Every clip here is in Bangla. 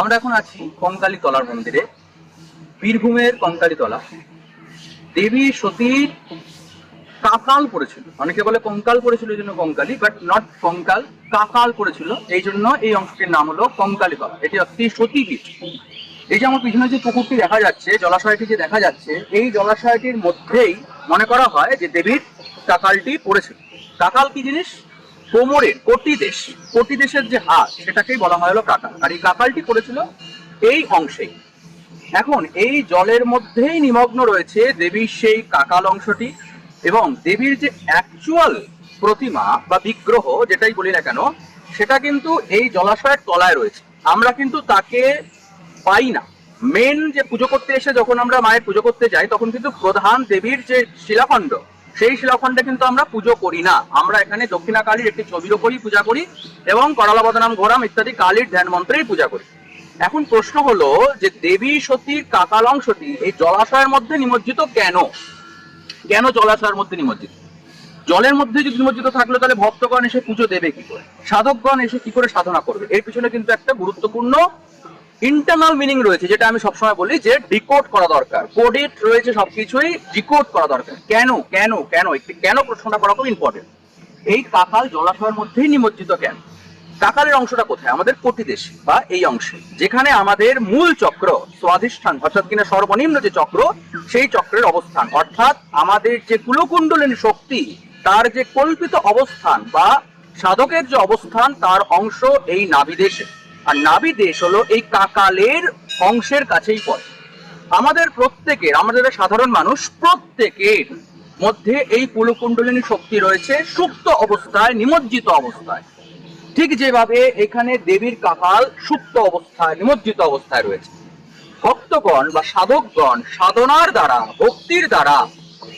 আমরা এখন আছি কঙ্কালী তলার মন্দিরে, বীরভূমের কঙ্কালী তলা। দেবী সতীর কাকাল পড়েছিল। অনেকে বলে কঙ্কাল পড়েছিল, এই জন্য কঙ্কালী বাট নট কঙ্কাল, কাকাল পড়েছিল। এই জন্য এই অংশটির নাম হলো কঙ্কালী তলা। এটি একটি সতীপীঠ এই যে আমার পিছনে যে পুকুরটি দেখা যাচ্ছে, জলাশয়টি যে দেখা যাচ্ছে, এই জলাশয়টির মধ্যেই মনে করা হয় যে দেবীর কাকালটি পড়েছিল। কাকাল কি জিনিস? কোমরের কোটি দেশ, কোটি দেশের যে হাত, সেটাকেই বলা হয় হলো কাকাল আর এই কাকালটি পড়েছিল এই অংশেই এখন এই জলের মধ্যেই নিমগ্ন রয়েছে দেবীর সেই কাকাল অংশটি এবং দেবীর যে অ্যাকচুয়াল প্রতিমা বা বিগ্রহ, যেটাই বলি না কেন, সেটা কিন্তু এই জলাশয়ের তলায় রয়েছে। আমরা কিন্তু তাকে পাই না। মেন যে পুজো করতে এসে যখন আমরা মায়ের পুজো করতে যাই, তখন কিন্তু প্রধান দেবীর যে শিলাখণ্ড সেই শিলাখণ্ডে কিন্তু আমরা পুজো করি না। আমরা এখানে দক্ষিণা কালীর একটি ছবির ওপরই পূজা করি এবং করলা বদনাম ঘোরাম ইত্যাদি কালীর ধ্যান মন্ত্রেই পূজা করি। এখন প্রশ্ন হলো যে দেবী সতীর কাকাল অংশটি এই জলাশয়ের মধ্যে নিমজ্জিত কেন? কেন জলাশয়ের মধ্যে নিমজ্জিত? জলের মধ্যে যদি নিমজ্জিত থাকলে তাহলে ভক্তগণ এসে পুজো দেবে কি করে? সাধকগণ এসে কি করে সাধনা করবে? এর পিছনে কিন্তু একটা গুরুত্বপূর্ণ ইন্টারনাল মিনিং রয়েছে, যেটা আমি সবসময় বলি যে ডিকোড করা দরকার। কোডেট রয়েছে সবকিছুই ডিকোড করা দরকার। কেন কেন কেন? কেন প্রশ্নটা করা খুব ইম্পর্টেন্ট এই কাকাল জলাশয়ের মধ্যেই নিমজ্জিত কেন? কাকালের অংশটা কোথায়? আমাদের প্রতিদেশ বা এই অংশে। যেখানে আমাদের মূল চক্র, স্বাধিষ্ঠান, অর্থাৎ কিনা সর্বনিম্ন যে চক্র, সেই চক্রের অবস্থান। অর্থাৎ আমাদের যে কুলকুণ্ডলিনী শক্তি, তার যে কল্পিত অবস্থান বা সাধকের যে অবস্থান, তার অংশ এই নাভিদেশে আর নাভিদেশ হলো এই কাকালের অংশের কাছেই পড়ে। আমাদের প্রত্যেকের আমাদের সাধারণ মানুষ, প্রত্যেকের মধ্যে এই কুলকুণ্ডলিনী শক্তি রয়েছে সুপ্ত অবস্থায়, নিমজ্জিত অবস্থায়। ঠিক যেভাবে এখানে দেবীর কাকাল সুপ্ত অবস্থায়, নিমজ্জিত অবস্থায় রয়েছে। ভক্তগণ বা সাধকগণ সাধনার দ্বারা, ভক্তির দ্বারা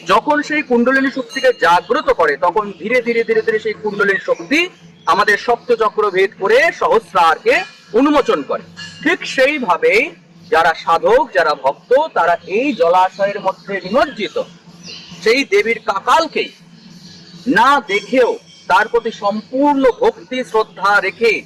যখন সেই কুণ্ডলিনী শক্তিকে জাগ্রত করে, তখন ধীরে ধীরে ধীরে ধীরে সেই কুণ্ডলিনী শক্তি আমাদের সপ্ত চক্র ভেদ করে সহস্রারকে উন্মোচন করে। ঠিক সেইভাবেই যারা সাধক, যারা ভক্ত, তারা এই জলাশয়ের মধ্যে নিমজ্জিত। সেই দেবীর কাকালকেই না দেখেও তার প্রতি সম্পূর্ণ ভক্তি, শ্রদ্ধা রেখে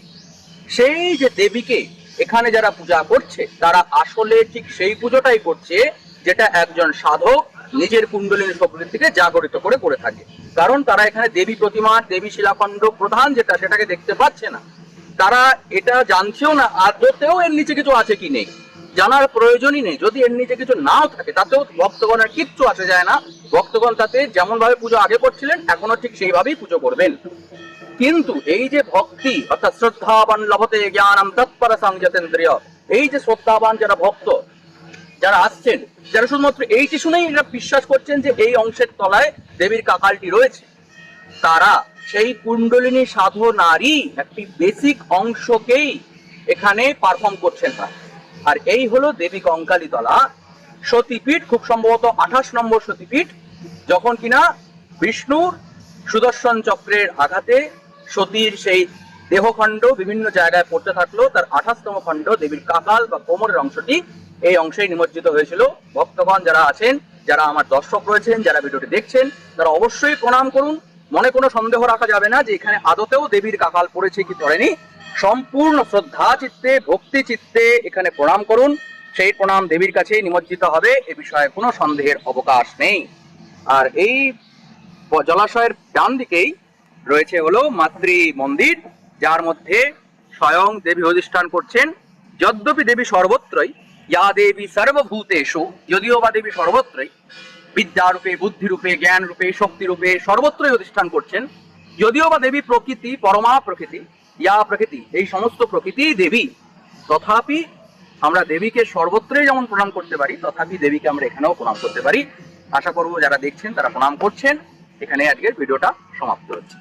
সেই যে দেবীকে এখানে যারা পূজা করছে, তারা আসলে ঠিক সেই পুজোটাই করছে, যেটা একজন সাধক নিজের কুণ্ডলিনী শক্তির থেকে জাগরিত করে করে থাকে। কারণ তারা এখানে দেবী প্রতিমা দেবী শিলাখণ্ড প্রধান যেটা, সেটাকে দেখতে পাচ্ছে না। তারা এটা জানছেও না আদতেও এর নিচে কিছু আছে কি নেই। জানার প্রয়োজনই নেই। যদি এর নিচে কিছু নাও থাকে, তাতেও ভক্তগণের কিচ্ছু আসে যায় না। ভক্তগণ তাতে যেমন ভাবে পুজো আগে করছিলেন, এখনও ঠিক সেইভাবেই পুজো করবেন। কিন্তু এই যে ভক্তি, অর্থাৎ শ্রদ্ধাবান লভতে জ্ঞানম তৎপর সংযতেন্দ্রিয়, এই যে শ্রদ্ধাবান যারা ভক্ত যারা আসছেন, যারা শুধুমাত্র এইটি শুনেই এরা বিশ্বাস করছেন যে এই অংশের তলায় দেবীর কাকালটি রয়েছে। তারা সেই কুণ্ডলিনী সাধনারই একটি বেসিক অংশকেই এখানে পারফর্ম করছেন না। আর এই হলো দেবী কঙ্কালী তলা সতীপীঠ, খুব সম্ভবত আঠাশ নম্বর সতীপীঠ, যখন কিনা বিষ্ণুর সুদর্শন চক্রের আঘাতে সতীর সেই দেহখণ্ড বিভিন্ন জায়গায় পড়তে থাকল, তার আঠাশতম খণ্ড দেবীর কাকাল বা কোমরের অংশটি এই অংশেই নিমজ্জিত হয়েছিল। ভক্তগণ যারা আছেন, যারা আমার দর্শক রয়েছেন, যারা ভিডিওটি দেখছেন, তারা অবশ্যই প্রণাম করুন। মনে কোনো সন্দেহ রাখা যাবে না যে এখানে আদতেও দেবীর কাকাল পড়েছে কি পড়েনি। সম্পূর্ণ শ্রদ্ধা চিত্তে, ভক্তি চিত্তে এখানে প্রণাম করুন। সেই প্রণাম দেবীর কাছেই নিমজ্জিত হবে, এ বিষয়ে কোনো সন্দেহের অবকাশ নেই। আর এই জলাশয়ের ডান দিকেই রয়েছে হলো মাতৃ মন্দির, যার মধ্যে স্বয়ং দেবী অধিষ্ঠান করছেন। যদ্যপি দেবী সর্বত্রই ইয়া দেবী সর্বভূতেষু যদিও বা দেবী সর্বত্রই বিদ্যারূপে বুদ্ধিরূপে জ্ঞান রূপে শক্তি রূপে সর্বত্রই অধিষ্ঠান করছেন যদিও বা দেবী প্রকৃতি পরমা প্রকৃতি ইয়া প্রকৃতি এই সমস্ত প্রকৃতি দেবী। তথাপি আমরা দেবীকে সর্বত্রই যেমন প্রণাম করতে পারি, তথাপি দেবীকে আমরা এখানেও প্রণাম করতে পারি। আশা করব যারা দেখছেন তারা প্রণাম করছেন। এখানে আজকের ভিডিওটা সমাপ্ত হচ্ছে।